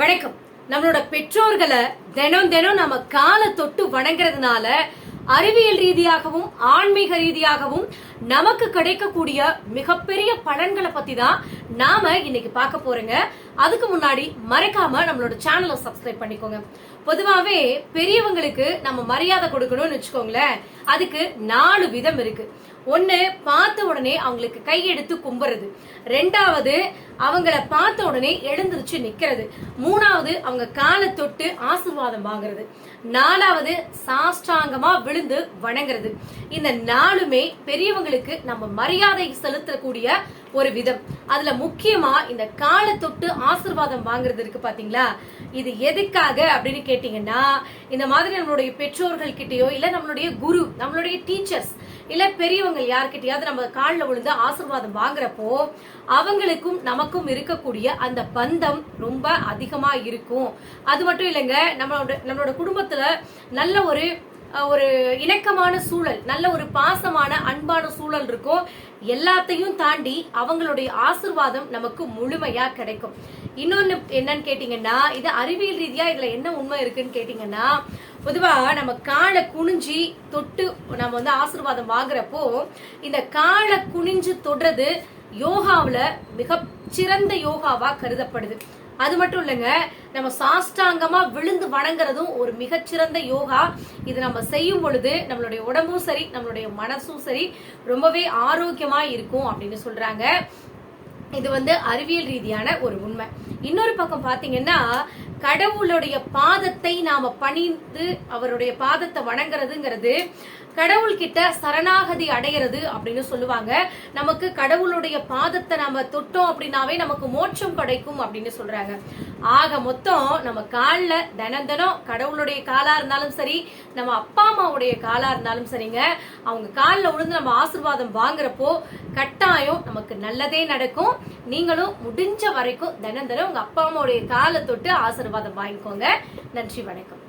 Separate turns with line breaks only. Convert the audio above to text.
வணக்கம். நம்மளோட பெற்றோர்களை தினம் தினம் நம்ம காலை தொட்டு வணங்குறதுனால அறிவியல் ரீதியாகவும் ஆன்மீக ரீதியாகவும் நமக்கு கிடைக்கக்கூடிய மிகப்பெரிய பலன்களை பத்தி தான் நாம இன்னைக்கு பார்க்க போறோங்க. அதுக்கு முன்னாடி மறக்காம நம்மளோட சேனலை சப்ஸ்கிரைப் பண்ணிக்கோங்க. பொதுவாவே பெரியவங்களுக்கு நம்ம மரியாதை கொடுக்கணும்னு வச்சுக்கோங்களேன். அதுக்கு நாலு விதம் இருக்கு. ஒண்ணு பார்த்த உடனே அவங்களுக்கு கையெடுத்து கும்புறது. ரெண்டாவது அவங்கள பார்த்த உடனே எழுந்திருச்சு நிக்கிறது. மூணாவது அவங்க காலை தொட்டு ஆசீர்வாதம் வாங்குறது. நாலாவது சாஷ்டாங்கமா விழுந்து வணங்குறது. இந்த நாலுமே பெரியவங்களுக்கு நம்ம மரியாதை செலுத்தக்கூடிய ஒரு விதம். அதுல முக்கியமா இந்த காலை தொட்டு ஆசீர்வாதம் வாங்குறது இருக்கு பாத்தீங்களா? இது எதுக்காக அப்படின்னு கேட்டீங்கன்னா இந்த மாதிரி நம்மளுடைய பெற்றோர்கள் கிட்டயோ இல்ல நம்மளுடைய குரு நம்மளுடைய டீச்சர்ஸ் இல்ல பெரியவங்க யார்கிட்டயாவது நம்ம காலில் விழுந்து ஆசிர்வாதம் வாங்குறப்போ அவங்களுக்கும் நமக்கும் இருக்கக்கூடிய அந்த பந்தம் ரொம்ப அதிகமா இருக்கும். அது மட்டும் இல்லைங்க நம்மளோட நம்மளோட குடும்பத்துல நல்ல ஒரு ஒரு இணக்கமான சூழல் நல்ல ஒரு பாசமான அன்பான சூழல் இருக்கும். எல்லாத்தையும் தாண்டி அவங்களுடைய ஆசிர்வாதம் நமக்கு முழுமையா கிடைக்கும். இன்னொன்னு என்னன்னு கேட்டீங்கன்னா இது அறிவியல் ரீதியா இதுல என்ன உண்மை இருக்குன்னு கேட்டீங்கன்னா பொதுவா நம்ம காலை குனிஞ்சி தொட்டு நம்ம வந்து ஆசிர்வாதம் வாங்குறப்போ இந்த காலை குனிஞ்சு தொடுறது யோகாவுல மிக சிறந்த யோகாவா கருதப்படுது. அது மட்டும் இல்லைங்க நம்ம சாஷ்டாங்கமா விழுந்து வணங்குறதும் ஒரு மிகச்சிறந்த யோகா. இது நம்ம செய்யும் பொழுது நம்மளுடைய உடம்பும் சரி நம்மளுடைய மனசும் சரி ரொம்பவே ஆரோக்கியமா இருக்கும் அப்படின்னு சொல்றாங்க. இது வந்து அறிவியல் ரீதியான ஒரு உண்மை. இன்னொரு பக்கம் பாத்தீங்கன்னா கடவுளுடைய பாதத்தை நாம பணிந்து அவருடைய பாதத்தை வணங்குறதுங்கிறது கடவுள்கிட்ட சரணாகதி அடையிறது அப்படின்னு சொல்லுவாங்க. நமக்கு கடவுளுடைய பாதத்தை நாம தொட்டோம் அப்படின்னாவே நமக்கு மோட்சம் கிடைக்கும் அப்படின்னு சொல்றாங்க. ஆக மொத்தம் நம்ம காலில் தினம் தினம் கடவுளுடைய காலா இருந்தாலும் சரி நம்ம அப்பா அம்மாவுடைய காலா இருந்தாலும் சரிங்க அவங்க காலில் விழுந்து நம்ம ஆசீர்வாதம் வாங்குறப்போ கட்டாயம் உங்களுக்கு நல்லதே நடக்கும். நீங்களும் முடிஞ்ச வரைக்கும் தினம் தினம் உங்க அப்பா அம்மாவுடைய காலை தொட்டு ஆசீர்வாதம் வாங்கிக்கோங்க. நன்றி வணக்கம்.